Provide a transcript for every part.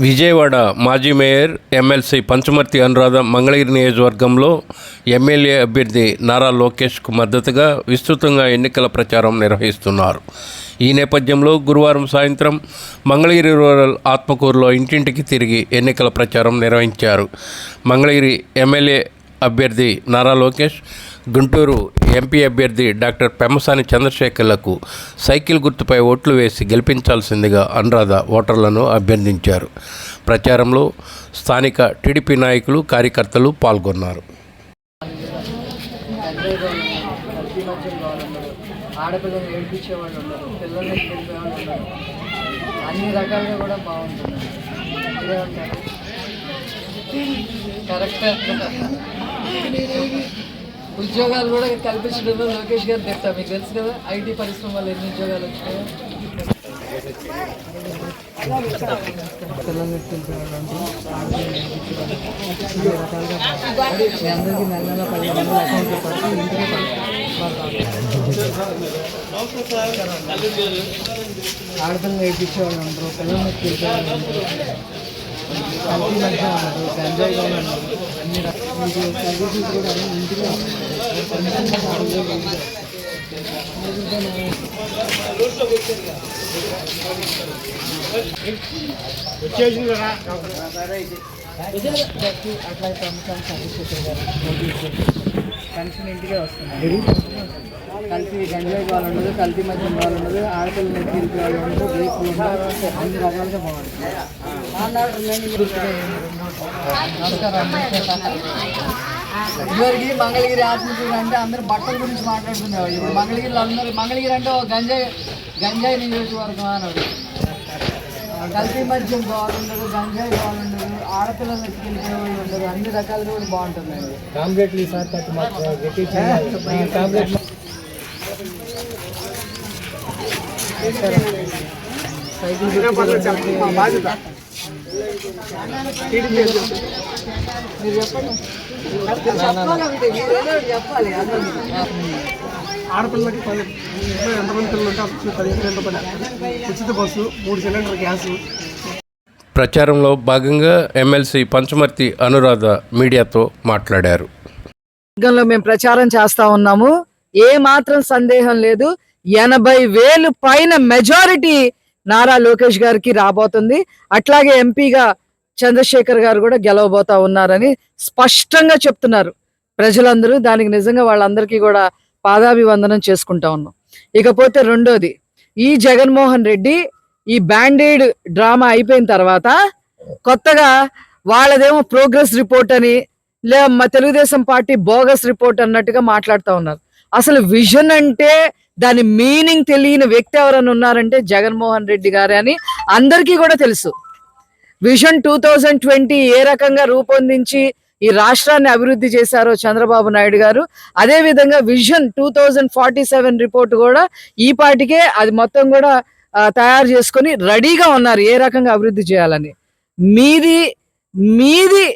విజయవాడ మాజీ mayor MLC Panchamarthi Anuradha Mangalagiri నియోజకవర్గంలో MLA అభ్యర్థి నారా లోకేష్కు మద్దతుగా విస్తృతంగా ఎన్నికల ప్రచారం నిర్వహిస్తున్నారు. ఈ నేపథ్యంలో గురువారం సాయంత్రం మంగళగిరి రూరల్ ఆత్మకూరులో ఇంటింటికి తిరిగి ఎన్నికల ప్రచారం నిర్వహించారు. మంగళగిరి ఎమ్మెల్యే అభ్యర్థి నారా లోకేష్ గుంటూరు ఎంపీ అభ్యర్థి డాక్టర్ పెమ్మసాని చంద్రశేఖర్లకు సైకిల్ గుర్తుపై ఓట్లు వేసి గెలిపించాల్సిందిగా అనురాధ ఓటర్లను అభ్యర్థించారు. ప్రచారంలో స్థానిక టీడీపీ నాయకులు కార్యకర్తలు పాల్గొన్నారు. ఆడపిల్లలు ఏడిపించే ఉన్నారు పిల్లల్ని ఎత్తుకెళ్ళిపోయే ఉన్నారు. అన్ని రకాలుగా కూడా బాగుంటుంది. కరెక్ట్ ఉద్యోగాలు కూడా కల్పించడంలో లోకేష్ గారు చెప్తా మీకు తెలుసు కదా ఐటీ పరిశ్రమ వల్ల ఎన్ని ఉద్యోగాలు బాగుంటుంది మీ అందరికీ నెల నెల పదిహేను వందల అకౌంట్లో ఇంటికే ఆడపిల్లలు ఉంటారు పిల్లల్ని ఉంటారు కల్తీ మధ్య ఉండదు గంజాయి కూడా అన్ని మీకు కూడా అట్లా పెన్షన్ ఇంటికే వస్తుంది కల్తీ గంజాయి వాళ్ళు ఉండదు కల్తీ మద్యం వాళ్ళు ఉండదు ఆడపిల్లలు నెత్తిరిపి వాళ్ళు ఉండదు ఉండదు అన్ని రకాలుగా బాగుంటుంది నమస్కారం ఇదివరకు మంగళగిరి ఆత్మకూరు అంటే అందరూ బట్టల గురించి మాట్లాడుకునేవాళ్ళు ఇప్పుడు మంగళగిరిలో అందరూ మంగళగిరి అంటే ఓ గంజాయి గంజాయి నియోజకవర్గం అన్నాడు కల్తీ మద్యం బాగుండదు గంజాయి బాగుండదు ఆడపిల్లలు ఎత్తుకెళ్ళిపోయే వాళ్ళు ఉండదు అన్ని రకాలుగా కూడా బాగుంటుందండి కాంప్లెట్లు ఈసారి కట్టి మాకు గట్టి కాంప్లెట్ సైకిల్ గుర్తు బాధ్యత మీరు చెప్పండి చెప్పాలి ఒకటి. మీరు ఏదో ఒకటి చెప్పాలి అందరికీ. ఆడపిల్లలకి పది ఇంట్లో ఎంతమంది పిల్లలు ఉంటే అంత పదిహేను ఎంత పని ఉచిత బస్సు మూడు సిలిండర్ గ్యాస్ ప్రచారంలో భాగంగా ఎమ్మెల్సీ పంచమర్తి అనురాధ మీడియాతో మాట్లాడారు. మేము ప్రచారం చేస్తా ఉన్నాము. ఏ మాత్రం సందేహం లేదు. ఎనభై వేలు పైన మెజారిటీ నారా లోకేష్ గారికి రాబోతుంది. అట్లాగే ఎంపీగా చంద్రశేఖర్ గారు కూడా గెలవబోతా ఉన్నారని స్పష్టంగా చెప్తున్నారు ప్రజలందరూ. దానికి నిజంగా వాళ్ళందరికీ కూడా పాదాభివందనం చేసుకుంటా ఉన్నాం. ఇకపోతే రెండోది ఈ జగన్మోహన్ రెడ్డి ఈ బ్యాండేడ్ డ్రామా అయిపోయిన తర్వాత కొత్తగా వాళ్ళదేమో ప్రోగ్రెస్ రిపోర్ట్ అని లే మా తెలుగుదేశం పార్టీ బోగస్ రిపోర్ట్ అన్నట్టుగా మాట్లాడుతూ ఉన్నారు. అసలు విజన్ అంటే దాని మీనింగ్ తెలియని వ్యక్తి ఎవరైనా ఉన్నారంటే జగన్మోహన్ రెడ్డి గారే అని అందరికీ కూడా తెలుసు. విజన్ టూ థౌజండ్ ట్వంటీ ఏ రకంగా రూపొందించి ఈ రాష్ట్రాన్ని అభివృద్ధి చేశారో చంద్రబాబు నాయుడు గారు. అదే విధంగా vision two thousand forty seven report కూడా ఈ పాటికే అది మొత్తం కూడా తయారు చేసుకొని రెడీగా ఉన్నారు ఏ రకంగా అభివృద్ధి చేయాలని. మీది మీది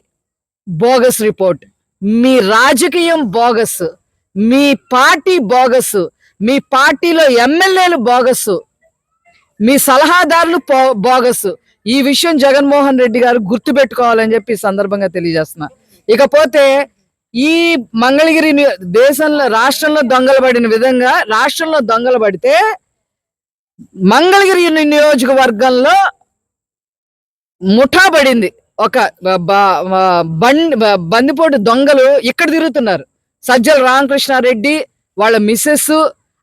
బోగస్ రిపోర్ట్. మీ రాజకీయం బోగస్. మీ పార్టీ బోగస్. మీ పార్టీలో ఎమ్మెల్యేలు బోగస్సు మీ సలహాదారులు బోగస్సు. ఈ విషయం జగన్మోహన్ రెడ్డి గారు గుర్తుపెట్టుకోవాలని చెప్పి సందర్భంగా తెలియజేస్తున్నా. ఇకపోతే ఈ మంగళగిరి దేశంలో రాష్ట్రంలో దొంగలు పడిన విధంగా రాష్ట్రంలో దొంగలు పడితే మంగళగిరి నియోజకవర్గంలో ముఠా పడింది. ఒక బండి బందిపోటు దొంగలు ఇక్కడ తిరుగుతున్నారు. సజ్జల రామకృష్ణారెడ్డి వాళ్ళ మిస్సెస్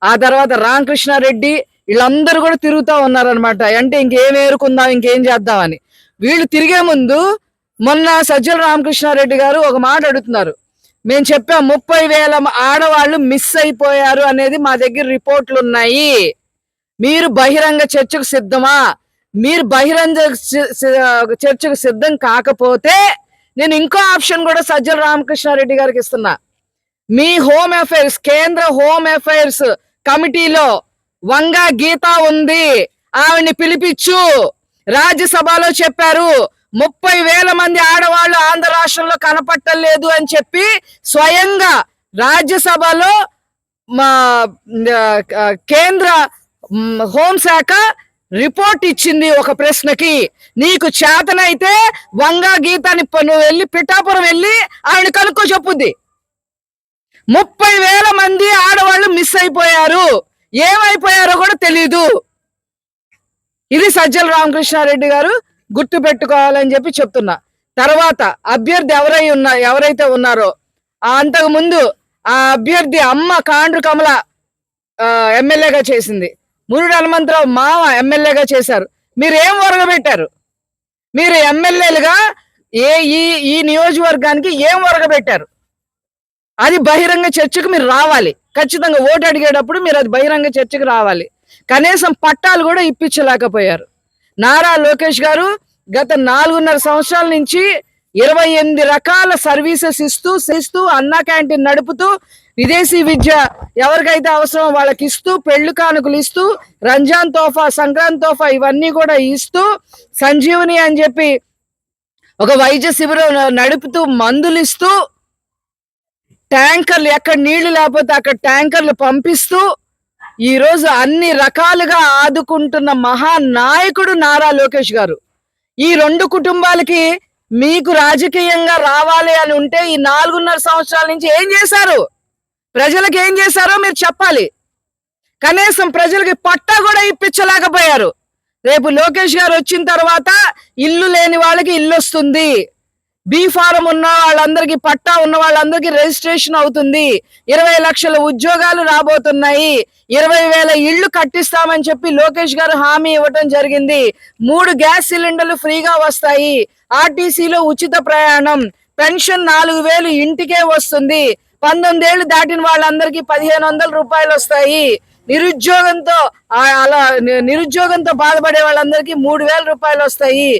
ఆ తర్వాత రామకృష్ణారెడ్డి వీళ్ళందరూ కూడా తిరుగుతూ ఉన్నారనమాట అంటే ఇంకేం ఏరుకుందాం ఇంకేం చేద్దామని. వీళ్ళు తిరిగే ముందు మొన్న సజ్జల రామకృష్ణారెడ్డి గారు ఒక మాట అడుగుతున్నారు. మేము చెప్పాం ముప్పై వేల ఆడవాళ్ళు మిస్ అయిపోయారు అనేది మా దగ్గర రిపోర్ట్లు ఉన్నాయి మీరు బహిరంగ చర్చకు సిద్ధమా? మీరు బహిరంగ సి- చర్చకు సిద్ధం కాకపోతే నేను ఇంకో ఆప్షన్ కూడా సజ్జల రామకృష్ణారెడ్డి గారికి ఇస్తున్నా. మీ హోమ్ అఫైర్స్ కేంద్ర హోమ్ అఫైర్స్ కమిటీలో వంగా గీత ఉంది. ఆవిడ్ని పిలిపించు. రాజ్యసభలో చెప్పారు ముప్పై వేల మంది ఆడవాళ్ళు ఆంధ్ర రాష్ట్రంలో కనపట్టలేదు అని చెప్పి స్వయంగా రాజ్యసభలో మా కేంద్ర హోంశాఖ రిపోర్ట్ ఇచ్చింది ఒక ప్రశ్నకి. నీకు చేతనైతే వంగా గీతాని నువ్వు వెళ్ళి పిఠాపురం వెళ్ళి ఆయన కనుక్కో చెప్పుద్ది. ముప్పై వేల మంది ఆడవాళ్ళు మిస్ అయిపోయారు. ఏమైపోయారో కూడా తెలీదు. ఇది సజ్జల రామకృష్ణారెడ్డి గారు గుర్తు పెట్టుకోవాలని చెప్పి చెప్తున్నా. తర్వాత అభ్యర్థి ఎవరై ఉన్నా ఎవరైతే ఉన్నారో అంతకు ముందు ఆ అభ్యర్థి అమ్మ కాండ్రు కమల ఎమ్మెల్యేగా చేసింది. మురుడు హనుమంతరావు మామ ఎమ్మెల్యేగా చేశారు. మీరు ఏం ఒరగబెట్టారు? మీరు ఎమ్మెల్యేలుగా ఏ ఈ ఈ నియోజకవర్గానికి ఏం ఒరగబెట్టారు? అది బహిరంగ చర్చకు మీరు రావాలి. ఖచ్చితంగా ఓటు అడిగేటప్పుడు మీరు అది బహిరంగ చర్చకు రావాలి. కనీసం పట్టాలు కూడా ఇప్పించలేకపోయారు. నారా లోకేష్ గారు గత నాలుగున్నర సంవత్సరాల నుంచి ఇరవై ఎనిమిది రకాల సర్వీసెస్ ఇస్తూ ఇస్తూ అన్నా క్యాంటీన్ నడుపుతూ విదేశీ విద్య ఎవరికైతే అవసరమో వాళ్ళకి ఇస్తూ పెళ్ళి కానుకలు ఇస్తూ రంజాన్ తోఫా సంక్రాంతి తోఫా ఇవన్నీ కూడా ఇస్తూ సంజీవని అని చెప్పి ఒక వైద్య శిబిరం నడుపుతూ మందులు ఇస్తూ ట్యాంకర్లు ఎక్కడ నీళ్ళు లేకపోతే అక్కడ ట్యాంకర్లు పంపిస్తూ ఈరోజు అన్ని రకాలుగా ఆదుకుంటున్న మహానాయకుడు నారా లోకేష్ గారు. ఈ రెండు కుటుంబాలకి మీకు రాజకీయంగా రావాలి అని ఉంటే ఈ నాలుగున్నర సంవత్సరాల నుంచి ఏం చేశారు? ప్రజలకు ఏం చేశారో మీరు చెప్పాలి. కనీసం ప్రజలకి పట్టా కూడా ఇప్పించలేకపోయారు. రేపు లోకేష్ గారు వచ్చిన తర్వాత ఇల్లు లేని వాళ్ళకి ఇల్లు వస్తుంది. బీ ఫారం ఉన్న వాళ్ళందరికీ పట్టా ఉన్న వాళ్ళందరికీ రిజిస్ట్రేషన్ అవుతుంది. ఇరవై లక్షల ఉద్యోగాలు రాబోతున్నాయి. ఇరవై వేల ఇళ్ళు కట్టిస్తామని చెప్పి లోకేష్ గారు హామీ ఇవ్వటం జరిగింది. మూడు గ్యాస్ సిలిండర్లు ఫ్రీగా వస్తాయి. ఆర్టీసీలో ఉచిత ప్రయాణం. పెన్షన్ నాలుగు వేలు ఇంటికే వస్తుంది. పంతొమ్మిది ఏళ్ళు దాటిన వాళ్ళందరికీ పదిహేను వందల రూపాయలు వస్తాయి. నిరుద్యోగంతో అలా నిరుద్యోగంతో బాధపడే వాళ్ళందరికీ మూడు వేల రూపాయలు వస్తాయి.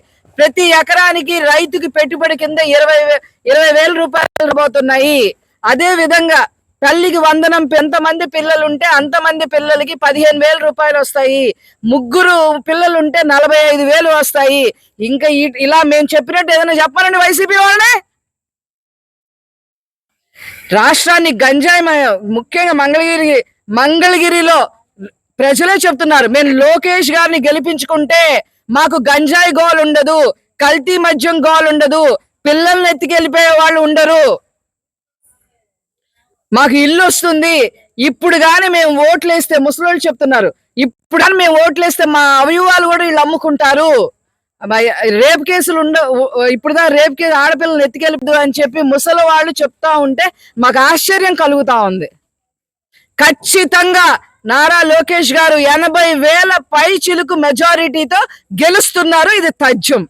ప్రతి ఎకరానికి రైతుకి పెట్టుబడి కింద ఇరవై వే- ఇరవై వేల రూపాయలు పోతున్నాయి. అదే విధంగా తల్లికి వందనం ఎంతమంది పిల్లలు ఉంటే అంతమంది పిల్లలకి పదిహేను వేల రూపాయలు వస్తాయి. ముగ్గురు పిల్లలు ఉంటే నలభై ఐదు వేలు వస్తాయి. ఇంకా ఇలా మేము చెప్పినట్టు ఏదైనా చెప్పాలండి వైసీపీ వాళ్ళనే? రాష్ట్రాన్ని గంజాయి ముఖ్యంగా మంగళగిరి మంగళగిరిలో ప్రజలే చెప్తున్నారు. మేము లోకేష్ గారిని గెలిపించుకుంటే మాకు గంజాయి గోల్ ఉండదు కల్తీ మద్యం గోల్ ఉండదు పిల్లల్ని ఎత్తికెళ్ళిపోయే వాళ్ళు ఉండరు. మాకు ఇల్లు వస్తుంది ఇప్పుడు కానీ మేము ఓట్లేస్తే ముసలోళ్ళు చెప్తున్నారు ఇప్పుడు కానీ మేము ఓట్లేస్తే మా అవయవాలు కూడా వీళ్ళు అమ్ముకుంటారు. రేప్ కేసులు ఉండ ఇప్పుడు దా రేప్ కేసు ఆడపిల్లలు ఎత్తికెళ్ళదు అని చెప్పి ముసలి వాళ్ళు చెప్తా ఉంటే మాకు ఆశ్చర్యం కలుగుతా ఉంది. ఖచ్చితంగా నారా లోకేష్ గారు ఎనభై వేల పై చిలుకు మెజారిటీతో గెలుస్తున్నారు. ఇది తథ్యం.